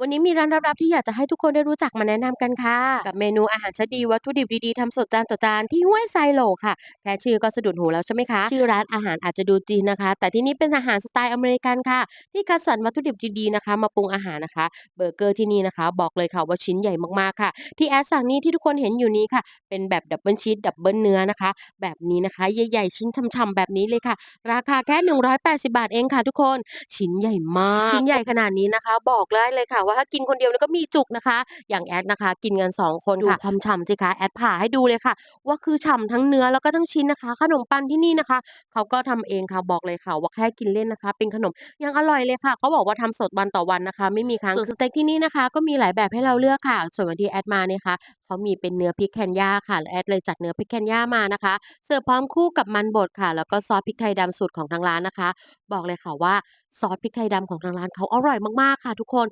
วันนี้มีร้านลับๆที่อยากจะให้ทุกคนได้รู้จักมาแนะนำกันค่ะ กับเมนูอาหารชั้นดีวัตถุดิบดีๆทำสดจานต่อจานที่ห้วยไซโลค่ะ แค่ชื่อก็สะดุดหูแล้วใช่ไหมคะ ชื่อร้านอาหารอาจจะดูจีนนะคะ แต่ที่นี่เป็นอาหารสไตล์อเมริกันค่ะ ที่คัดสรรวัตถุดิบดีๆนะคะ มาปรุงอาหารนะคะ เบอร์เกอร์ที่นี่นะคะ บอกเลยค่ะว่าชิ้นใหญ่มากๆค่ะ ที่แอดสั่งนี้ที่ทุกคนเห็นอยู่นี้ค่ะ เป็นแบบดับเบิลชีสดับเบิลเนื้อนะคะ แบบนี้นะคะใหญ่ๆชิ้นฉ่ำๆแบบนี้เลยค่ะ ราคาแค่ 180 บาทเองค่ะ ทุกคน ชิ้นใหญ่มาก ชิ้นใหญ่ขนาดนี้นะคะ บอกได้เลยค่ะว่าถ้ากินคนเดียวเนี่ยก็มีจุกนะคะ อย่างแอดนะคะ กินกัน2คนค่ะดูความฉ่ำสิคะแอดผ่าให้ดูเลยค่ะ ว่าคือฉ่ำทั้งเนื้อแล้วก็ทั้งชิ้นนะคะ ขนมปังที่นี่นะคะ เขาก็ทำเองค่ะบอกเลยค่ะ ว่าแค่กินเล่นนะคะ เป็นขนมยังอร่อยเลยค่ะเขาบอกว่าทำสดวันต่อวันนะคะ ไม่มีค้างส่วนสเต็กที่นี่นะคะ ก็มีหลายแบบให้เราเลือกค่ะ ส่วนวันที่แอดมาเนี่ยค่ะเขามีเป็นเนื้อพริกแคนยาค่ะแล้วแอดเลยจัดเนื้อพริกแคนยามานะคะ เสิร์ฟพร้อมคู่กับมันบดค่ะ แล้วก็ซอสพริกไทยดำสูตรของทางร้านนะคะ บอกเลยค่ะว่าซอสพริกไทยดำของทางร้านเขาอร่อยมากๆค่ะ ทุกคน